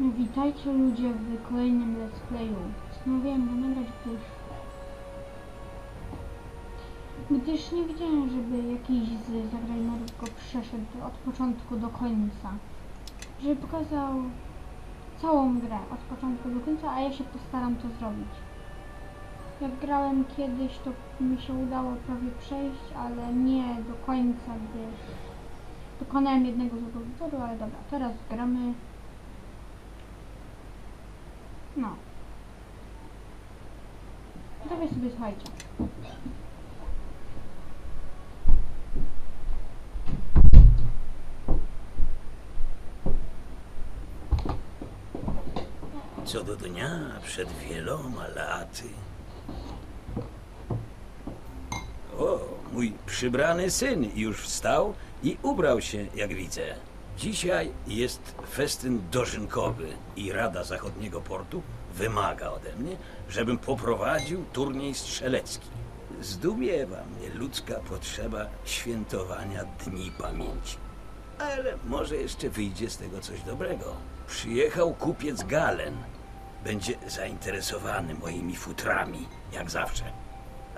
Witajcie ludzie w kolejnym let's playu. Postanowiłem go nagrać, gdyż... Gdyż nie widziałem, żeby jakiś z zagrajmerów go przeszedł od początku do końca. Żeby pokazał całą grę od początku do końca, a ja się postaram to zrobić. Jak grałem kiedyś, to mi się udało prawie przejść, ale nie do końca, gdyż dokonałem jednego złego wyboru, ale dobra, teraz gramy. No. Wy sobie słuchajcie. Co do dnia przed wieloma laty. O, mój przybrany syn już wstał i ubrał się, jak widzę. Dzisiaj jest festyn dożynkowy i Rada Zachodniego Portu wymaga ode mnie, żebym poprowadził turniej strzelecki. Zdumiewa mnie ludzka potrzeba świętowania dni pamięci. Ale może jeszcze wyjdzie z tego coś dobrego. Przyjechał kupiec Galen. Będzie zainteresowany moimi futrami, jak zawsze.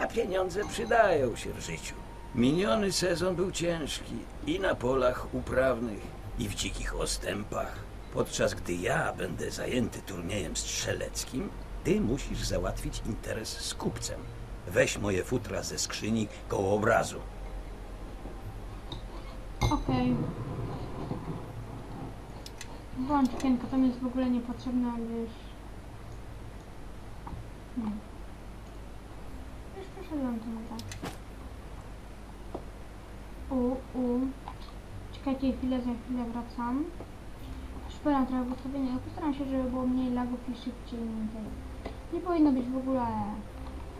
A pieniądze przydają się w życiu. Miniony sezon był ciężki i na polach uprawnych, i w dzikich ostępach. Podczas gdy ja będę zajęty turniejem strzeleckim, ty musisz załatwić interes z kupcem. Weź moje futra ze skrzyni koło obrazu. Okej. Włącz okienko, to mi jest w ogóle niepotrzebne, gdyż... Nie. Już przeszedłem to tak. U, u. Czekajcie chwilę, za chwilę wracam. Szperam trochę w ustawieniach. Postaram się, żeby było mniej lagów i szybciej. Nie powinno być w ogóle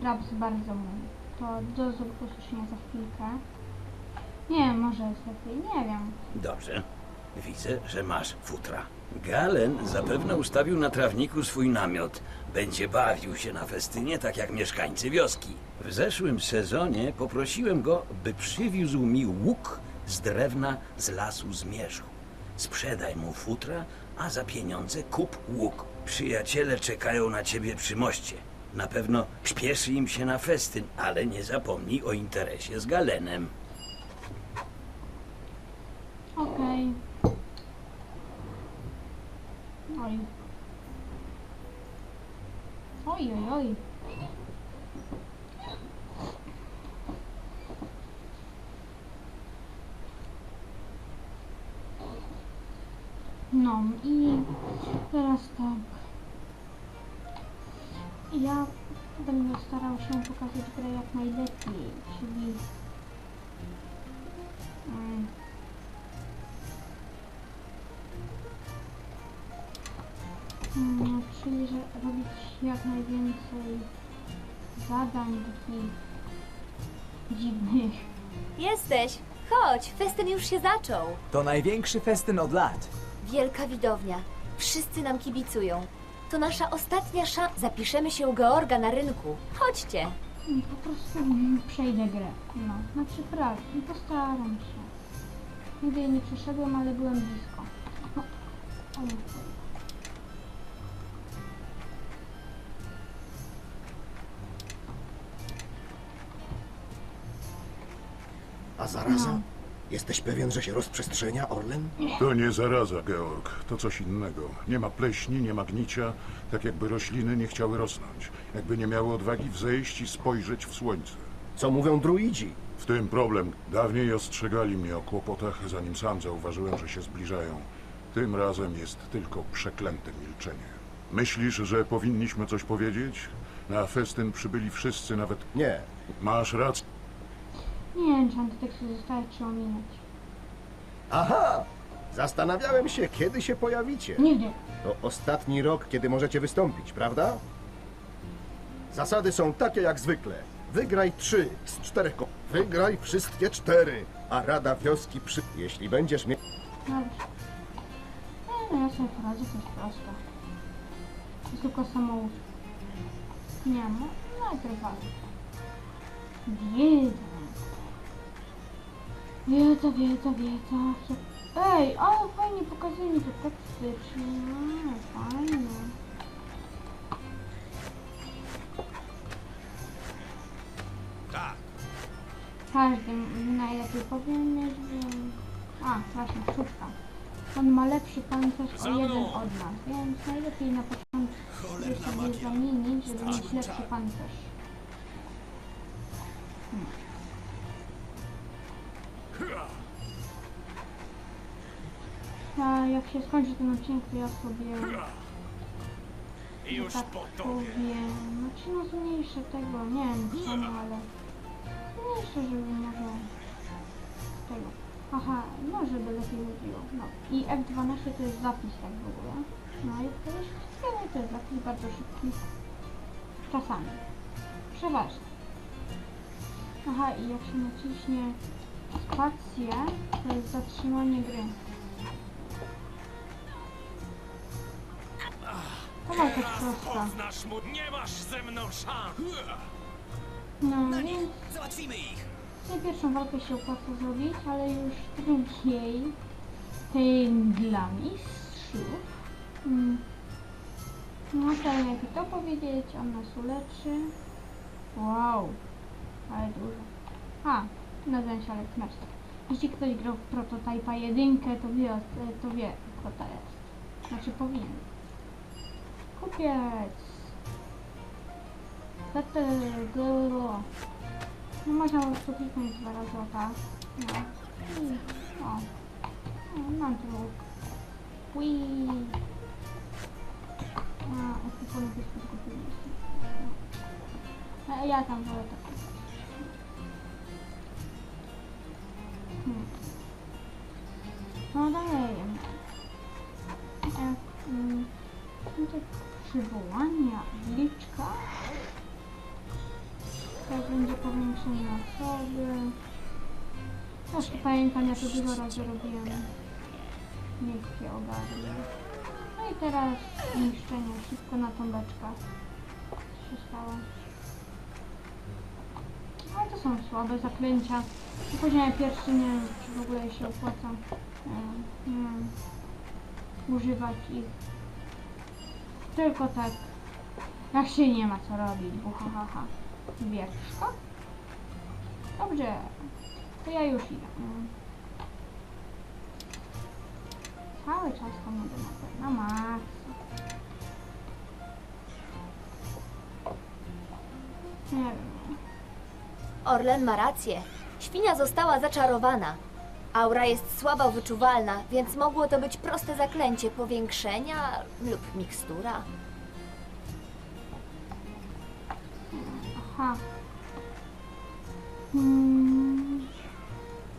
raps bardzo mój. To do usłyszenia za chwilkę. Nie może jest lepiej, nie wiem. Dobrze. Widzę, że masz futra. Galen zapewne ustawił na trawniku swój namiot. Będzie bawił się na festynie, tak jak mieszkańcy wioski. W zeszłym sezonie poprosiłem go, by przywiózł mi łuk z drewna z lasu zmierzchu. Sprzedaj mu futra, a za pieniądze kup łuk. Przyjaciele czekają na ciebie przy moście. Na pewno śpieszy im się na festyn, ale nie zapomnij o interesie z Galenem. Okej. Oj. Oj, oj, oj. No i teraz tak. Ja będę starał się pokazać grę jak najlepiej, czyli mm, czyli, że robić jak najwięcej zadań takich dziwnych. Jesteś! Chodź, festyn już się zaczął. To największy festyn od lat. Wielka widownia. Wszyscy nam kibicują. To nasza ostatnia szansa. Zapiszemy się u Georga na rynku. Chodźcie. Mm, Po prostu mm, przejdę grę. No, znaczy prawie. i Postaram się. Nigdy jej nie przeszedłem, ale byłem blisko. No. A zaraza? Jesteś pewien, że się rozprzestrzenia, Orlen? To nie zaraza, Georg. To coś innego. Nie ma pleśni, nie ma gnicia, tak jakby rośliny nie chciały rosnąć. Jakby nie miały odwagi wzejść i spojrzeć w słońce. Co mówią druidzi? W tym problem. Dawniej ostrzegali mnie o kłopotach, zanim sam zauważyłem, że się zbliżają. Tym razem jest tylko przeklęte milczenie. Myślisz, że powinniśmy coś powiedzieć? Na festyn przybyli wszyscy, nawet... Nie. Masz rację. Nie, enchanty tekstu zostaje czy ominąć. Aha! Zastanawiałem się, kiedy się pojawicie. Nigdy. To ostatni rok, kiedy możecie wystąpić, prawda? Zasady są takie jak zwykle. Wygraj trzy z czterech ko- Wygraj wszystkie cztery, a Rada Wioski przy... Jeśli będziesz miał... Dobrze. No ja sobie poradzę, to jest proste. To jest tylko samochód. Nie, no, najpierw walę. Wiedza. Wiedza, wiedza, wiedza. Ej, ale fajnie pokazuje mi te teksty, czy no, fajnie. Tak. Każdy najlepiej powinien mieć. A, właśnie, szóstka. On ma lepszy pancerz o jeden od nas, więc najlepiej na początku sobie zamienić, żeby mieć lepszy pancerz. A jak się skończy ten odcinek, to ja sobie Już tak powiem. Znaczy no zmniejszę tego, nie wiem czemu, ale zmniejszę, żeby może tego. Aha, no żeby lepiej chodziło. No i F12 to jest zapis tak w ogóle. No i to jest wszystkiego to jest zapis bardzo szybki. Czasami. Przeważnie. Aha i jak się naciśnie spację, to jest zatrzymanie gry. Prosta. Mu. Nie masz ze mną szans. No więc Załatwimy ich! tę pierwszą walkę się opłaca zrobić, ale już drugiej, tej dla mistrzów. Mm. No to jakby to powiedzieć, on nas uleczy. Wow, ale dużo. A, nazywam się Alex Mercer. Jeśli ktoś grał w Prototypa 1, to wie, to wie, kto to jest. Znaczy powinien. Kupiec. Dlatego... No można po prostu kliknąć dwa razy o tak. No. I, o. No, mam tu łuk. Ui. A, ekwipunek jest podkupiony. A ja tam wolę tak. Hmm. No no przywołania liczka. Tak będzie powiększenie osoby. Troszkę pamiętam, ja to dużo razy robiłem. Miejskie ogarnie. No i teraz niszczenie szybko na tą beczkę. Co się stało? Ale to są słabe zaklęcia. I Później pierwszy nie wiem, czy w ogóle się opłaca e, nie wiem, używać ich. Tylko tak, jak się nie ma co robić, bo ha ha ha. Wierzcho? Dobrze, to ja już idę. Cały czas na, na maksa. Nie wiem. Orlen ma rację. Świnia została zaczarowana. Aura jest słabo wyczuwalna, więc mogło to być proste zaklęcie powiększenia lub mikstura. Aha. Hmm.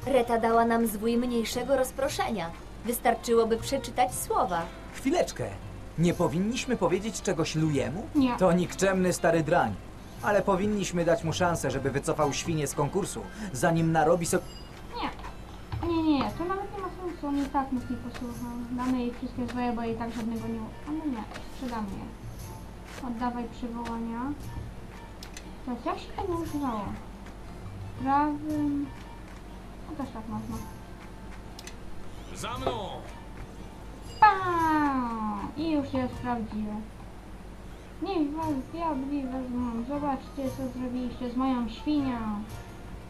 Reta dała nam zwój mniejszego rozproszenia. Wystarczyłoby przeczytać słowa. Chwileczkę. Nie powinniśmy powiedzieć czegoś Lujemu? Nie. To nikczemny stary drań. Ale powinniśmy dać mu szansę, żeby wycofał świnię z konkursu, zanim narobi sobie... Nie. Nie, nie, nie, to nawet nie ma sensu, on i tak nas nie posłuchał. Damy jej wszystkie swoje, bo jej tak żadnego nie... Ale nie, sprzedamy je. Oddawaj przywołania. Teraz jak się tego używało? Prawym... No też tak można. Za mną. Pam! I już jest prawdziwe. Niech was diabli wezmą. Zobaczcie, co zrobiliście z moją świnią.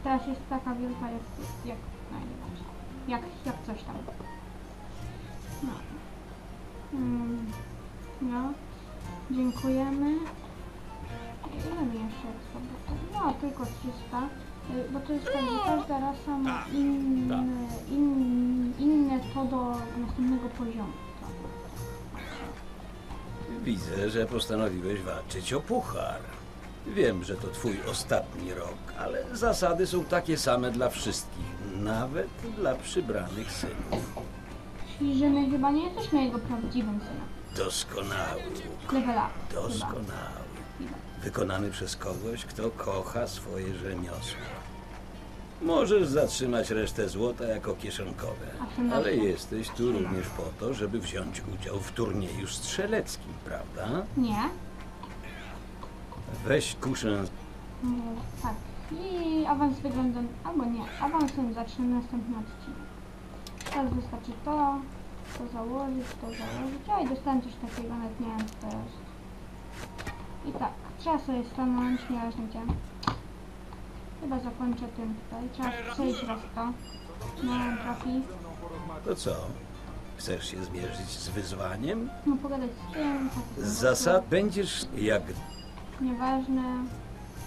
Teraz jest taka wielka jak... jak... No, nieważne. Jak, jak coś tam. No. Mm, no. Dziękujemy. Ile mi jeszcze eksportu? No, tylko 300. Y, Bo to jest tak, że każda rasa ma Tak, inne, in, inne to do następnego poziomu. Widzę, że postanowiłeś walczyć o puchar. Wiem, że to twój ostatni rok, ale zasady są takie same dla wszystkich, nawet dla przybranych synów. Czyli, że my chyba nie jesteśmy jego prawdziwym synem. Doskonały, Level up. Doskonały. Wykonany przez kogoś, kto kocha swoje rzemiosło. Możesz zatrzymać resztę złota jako kieszonkowe, ale jesteś tu również po to, żeby wziąć udział w turnieju strzeleckim, prawda? Nie? Weź kuszę Nie, tak. I awans wygląda... Albo nie. Awansem zacznę następny odcinek. Teraz wystarczy to, to założyć, to założyć. I dostałem coś takiego, nawet nie wiem co to jest. I tak, trzeba sobie stanąć, nieważne gdzie. Chyba zakończę tym tutaj. Trzeba przejść raz to. No, trafi. To co? Chcesz się zmierzyć z wyzwaniem? No pogadać z tym. tak, Z zasad będziesz jak Nieważne.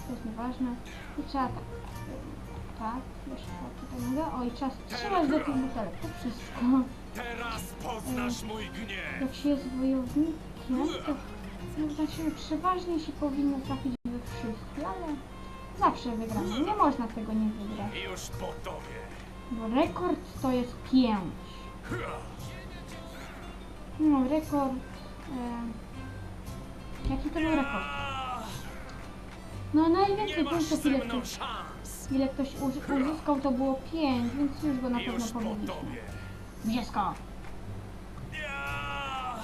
To jest nieważne. I trzeba tak. Tak, jeszcze tutaj mogę. O, i trzeba strzelać do tych butelek. To wszystko. Teraz poznasz mój gniew! Jak się jest wojownikiem, to no, znaczy przeważnie się powinno trafić we wszystkie, ale zawsze wygramy. Nie można tego nie wygrać. Już po tobie! Bo rekord to jest 5. No, rekord. E, jaki to był rekord? No, najwięcej punktów, ile ktoś, ile ktoś uzy- uzyskał, to było 5, więc już go na pewno Już po powiedzieliśmy. tobie! Dziecko! Ja!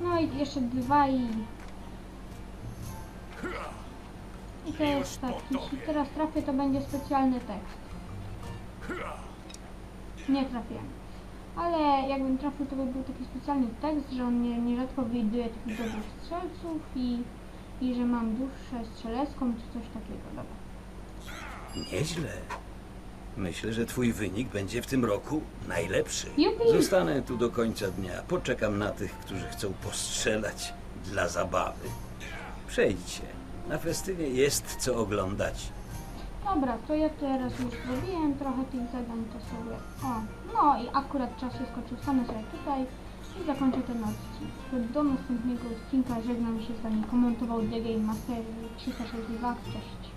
No i jeszcze dwa i... I to jest tak, jeśli teraz trafię, to będzie specjalny tekst. Nie trafiłem. Ale jakbym trafił, to by był taki specjalny tekst, że on nie, nierzadko wyjduje takich dobrych strzelców i, i że mam duszę strzelecką, czy coś takiego. Dobra. nieźle. Myślę, że twój wynik będzie w tym roku najlepszy. Jupi! Zostanę tu do końca dnia. Poczekam na tych, którzy chcą postrzelać dla zabawy. Przejdźcie. Na festynie jest co oglądać. Dobra, to ja teraz już zrobiłem trochę tych zadań, to sobie... O, no i akurat czas się skoczył, stanę sobie tutaj i zakończę ten odcinek. Do następnego odcinka żegnam się z Wami, komentował The Game Master 362, cześć.